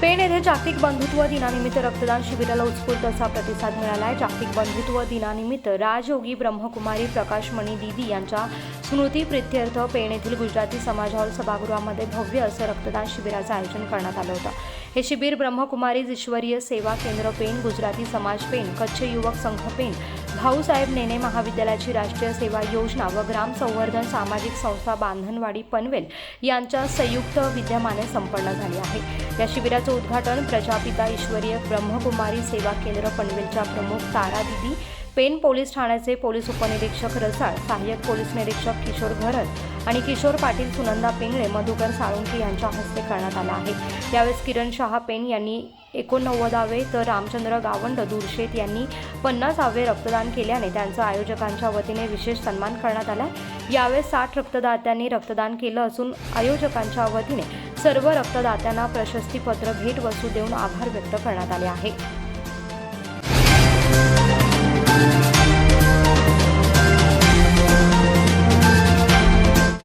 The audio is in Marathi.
पेण येथे जागतिक बंधुत्व दिनानिमित्त रक्तदान शिबिराला उत्स्फूर्त असा प्रतिसाद मिळाला आहे जागतिक बंधुत्व दिनानिमित्त राजयोगी ब्रह्मकुमारी प्रकाशमणी दिदी यांच्या स्मृती प्रित्यर्थ पेण येथील गुजराती समाज हॉल सभागृहामध्ये भव्य असं रक्तदान शिबिराचं आयोजन करण्यात आलं होतं. हे शिबिर ब्रह्मकुमारीज ईश्वरीय सेवा केंद्र पेण गुजराती समाज पेण कच्छ युवक संघ पेण भाऊसाहेब नेने महाविद्यालयाची राष्ट्रीय सेवा योजना व ग्राम संवर्धन सामाजिक संस्था बांधणवाडी पनवेल यांच्या संयुक्त विद्यमाने संपन्न झाले आहे. या शिबिरात शिबिराचं उद्घाटन प्रजापिता ईश्वरीय ब्रह्मकुमारी सेवा केंद्र पनवेलच्या प्रमुख तारा दिदी पेन पोलीस ठाण्याचे पोलीस उपनिरीक्षक रसाळ सहाय्यक पोलीस निरीक्षक किशोर घरत आणि किशोर पाटील सुनंदा पिंगळे मधुकर साळुंकी यांच्या हस्ते करण्यात आला आहे. यावेळेस किरण शहा पेन यांनी एकोणनव्वदावे तर रामचंद्र गावंड दुर्शेत यांनी पन्नासावे रक्तदान केल्याने त्यांचा आयोजकांच्या वतीने विशेष सन्मान करण्यात आला. यावेळेस साठ रक्तदात्यांनी रक्तदान केलं असून आयोजकांच्या वतीने सर्व रक्तदात्यांना प्रशस्तीपत्र भेट वस्तू देऊन आभार व्यक्त करण्यात आले आहे.